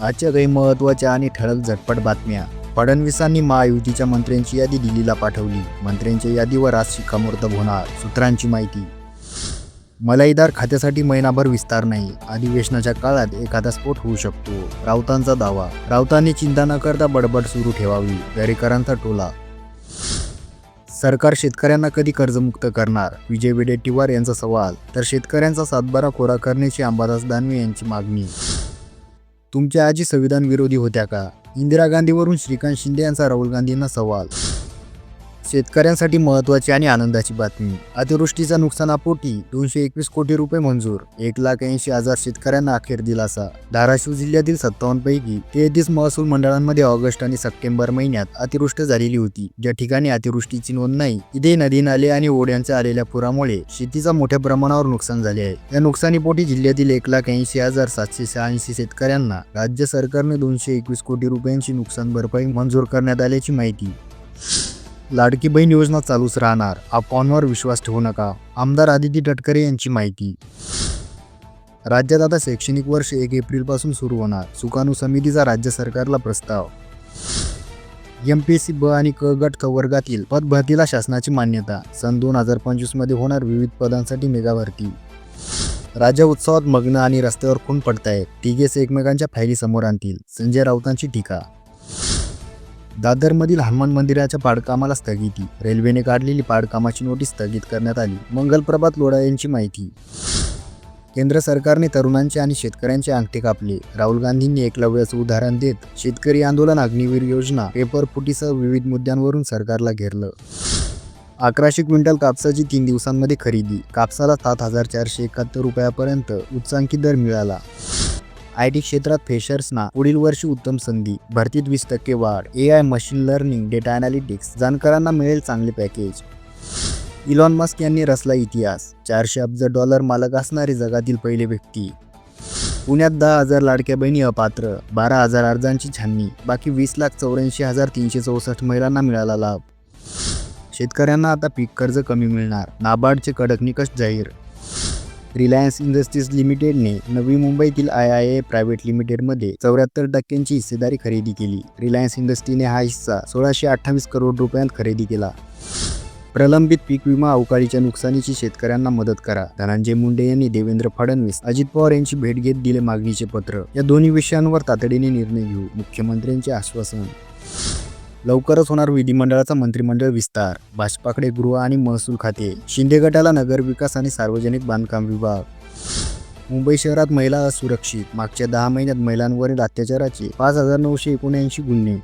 आजच्या काही महत्त्वाच्या आणि ठळक झटपट बातम्या. फडणवीसांनी महायुतीच्या मंत्र्यांची यादी दिल्लीला पाठवली. मंत्र्यांच्या यादीवर आज शिक्कामोर्तब होणार सूत्रांची माहिती. मलाईदार खात्यासाठी महिनाभर विस्तार नाही. अधिवेशनाच्या काळात एखादा स्फोट होऊ शकतो. राऊतांचा दावा. राऊतांनी चिंता न करता बडबड सुरू ठेवावी. दरेकरांचा टोला. सरकार शेतकऱ्यांना कधी कर्जमुक्त करणार? विजय वडेट्टीवार यांचा सवाल. तर शेतकऱ्यांचा सातबारा कोरा करण्याची अंबादास दानवे यांची मागणी. तुमच्या आजी संविधान विरोधी होत्या का? इंदिरा गांधीवरून श्रीकांत शिंदे यांचा राहुल गांधींना सवाल शेतकऱ्यांसाठी महत्त्वाची आणि आनंदाची बातमी. अतिवृष्टीच्या नुकसानापोटी दोनशे एकवीस कोटी रुपये मंजूर एक लाख ऐंशी हजार शेतकऱ्यांना अखेर दिलासा. धाराशिव जिल्ह्यातील सत्तावन्न पैकी तेहतीस महसूल मंडळांमध्ये ऑगस्ट आणि सप्टेंबर महिन्यात अतिवृष्टी झालेली होती. ज्या ठिकाणी अतिवृष्टीची नोंद नाही तिथे नदी नाले आणि ओढ्यांच्या आलेल्या पुरामुळे शेतीचा मोठ्या प्रमाणावर नुकसान झाले आहे. या नुकसानीपोटी जिल्ह्यातील एक लाख ऐंशी हजार सातशे शहाऐंशी शेतकऱ्यांना राज्य सरकारने दोनशे एकवीस कोटी रुपयांची नुकसान भरपाई मंजूर करण्यात आल्याची माहिती. लाडकी बहीण योजना चालूच राहणार. अफवांवर विश्वास ठेवू नका? आमदार आदिती तटकरे यांची माहिती. राज्यात आता शैक्षणिक वर्ष एक एप्रिलपासून सुरू होणार. सुकाणू समितीचा राज्य सरकारला प्रस्ताव. एम पी एस सी ब आणि क गट क वर्गातील पदभरतीला शासनाची मान्यता. सन दोन हजार पंचवीसमध्ये होणार विविध पदांसाठी मेगा भरती. राज्य उत्सवात मग्न आणि रस्त्यावर खून पडतायत. तिघेच एकमेकांच्या फायली समोर आणतील. संजय राऊतांची टीका. दादरमधील हनुमान मंदिराच्या पाडकामाला स्थगिती. रेल्वेने काढलेली पाडकामाची नोटीस स्थगित करण्यात आली. मंगलप्रभात लोढा यांची माहिती. केंद्र सरकारने तरुणांचे आणि शेतकऱ्यांचे अंगठे कापले. राहुल गांधींनी एकलव्याचं उदाहरण देत शेतकरी आंदोलन अग्निवीर योजना पेपर फुटीसह विविध मुद्द्यांवरून सरकारला घेरलं. अकराशे क्विंटल कापसाची तीन दिवसांमध्ये खरेदी. कापसाला सात हजार चारशे एकाहत्तर रुपयापर्यंत उच्चांकी दर मिळाला. आय टी क्षेत्रात फ्रेशर्सना पुढील वर्षी उत्तम संधी. भरतीत वीस टक्के वाढ. A I machine learning data analytics जाणकारांना मिळेल चांगले पॅकेज इलॉन मस्क यांनी रचला इतिहास. चारशे अब्ज डॉलर मालक असणारे जगातील पहिले व्यक्ती. पुण्यात दहा हजार लाडक्या बहिणी अपात्र बारा हजार अर्जांची छाननी बाकी वीस लाख चौऱ्याऐंशी हजार तीनशे चौसष्ट महिलांना मिळाला लाभ. शेतकऱ्यांना आता पीक कर्ज कमी मिळणार. नाबार्डचे कडक निकष जाहीर. रिलायन्स इंडस्ट्रीज लिमिटेडने नवी मुंबईतील आय आय ए प्रायव्हेट लिमिटेडमध्ये चौऱ्याहत्तर टक्क्यांची हिस्सेदारी खरेदी केली. रिलायन्स इंडस्ट्रीने हा हिस्सा सोळाशे अठ्ठावीस करोड रुपयांत खरेदी केला. प्रलंबित पीक विमा अवकाळीच्या नुकसानीची शेतकऱ्यांना मदत करा. धनंजय मुंडे यांनी देवेंद्र फडणवीस अजित पवार यांची भेट घेत दिले मागणीचे पत्र. या दोन्ही विषयांवर तातडीने निर्णय घेऊ मुख्यमंत्र्यांचे आश्वासन लवकरच होणार विधिमंडळाचा मंत्रिमंडळ विस्तार भाजपाकडे गृह आणि महसूल खाते शिंदे गटाला नगर विकास आणि सार्वजनिक बांधकाम विभाग. मुंबई शहरात महिला असुरक्षित मागच्या दहा महिन्यात महिलांवरील अत्याचाराचे पाच हजार नऊशे एकोणऐंशी गुन्हे.